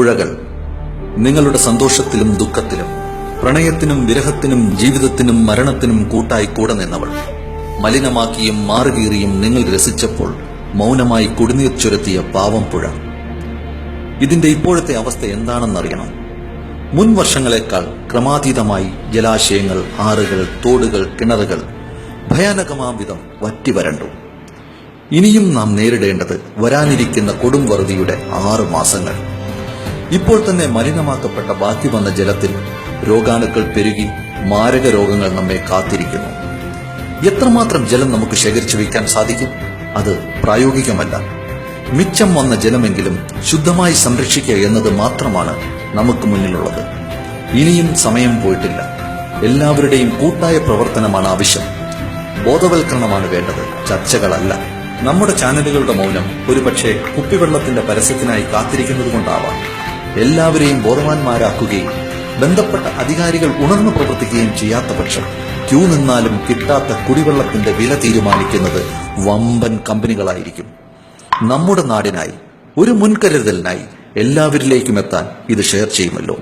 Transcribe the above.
പുഴകൾ നിങ്ങളുടെ സന്തോഷത്തിലും ദുഃഖത്തിലും പ്രണയത്തിനും വിരഹത്തിനും ജീവിതത്തിനും മരണത്തിനും കൂട്ടായി കൂടെ നിന്നവൾ. മലിനമാക്കിയും മാറുകീറിയും നിങ്ങൾ രസിച്ചപ്പോൾ മൗനമായി കുടിനീർ ചുരത്തിയ പാവം പുഴ. ഇതിന്റെ ഇപ്പോഴത്തെ അവസ്ഥ എന്താണെന്നറിയണം. മുൻ വർഷങ്ങളെക്കാൾ ക്രമാതീതമായി ജലാശയങ്ങൾ ആറുകൾ തോടുകൾ കിണറുകൾ ഭയാനകമാം വിധം വറ്റി വരണ്ടു. ഇനിയും നാം നേരിടേണ്ടത് വരാനിരിക്കുന്ന കൊടും വറുതിയുടെ ആറ് മാസങ്ങൾ. ഇപ്പോൾ തന്നെ മലിനമാക്കപ്പെട്ട ബാക്കി വന്ന ജലത്തിൽ രോഗാണുക്കൾ പെരുകി മാരക രോഗങ്ങൾ നമ്മെ കാത്തിരിക്കുന്നു. എത്രമാത്രം ജലം നമുക്ക് ശേഖരിച്ചു വയ്ക്കാൻ സാധിക്കും? അത് പ്രായോഗികമല്ല. മിച്ചം വന്ന ജലമെങ്കിലും ശുദ്ധമായി സംരക്ഷിക്കുക എന്നത് മാത്രമാണ് നമുക്ക് മുന്നിലുള്ളത്. ഇനിയും സമയം പോയിട്ടില്ല. എല്ലാവരുടെയും കൂട്ടായ പ്രവർത്തനമാണ് ആവശ്യം. ബോധവൽക്കരണമാണ് വേണ്ടത്. ചർച്ചകളല്ല. നമ്മുടെ ചാനലുകളുടെ മൗനം ഒരുപക്ഷെ കുപ്പിവെള്ളത്തിന്റെ പരസ്യത്തിനായി കാത്തിരിക്കുന്നത് കൊണ്ടാവാം എല്ലാവരെയും ബോധവാന്മാരാക്കുകയും ബന്ധപ്പെട്ട അധികാരികൾ ഉണർന്നു പ്രവർത്തിക്കുകയും ചെയ്യാത്ത പക്ഷം ക്യൂ നിന്നാലും കിട്ടാത്ത കുടിവെള്ളത്തിന്റെ വില തീരുമാനിക്കുന്നത് വമ്പൻ കമ്പനികളായിരിക്കും. നമ്മുടെ നാടിനായി ഒരു മുൻകരുതലിനായി എല്ലാവരിലേക്കും എത്താൻ ഇത് ഷെയർ ചെയ്യുമല്ലോ.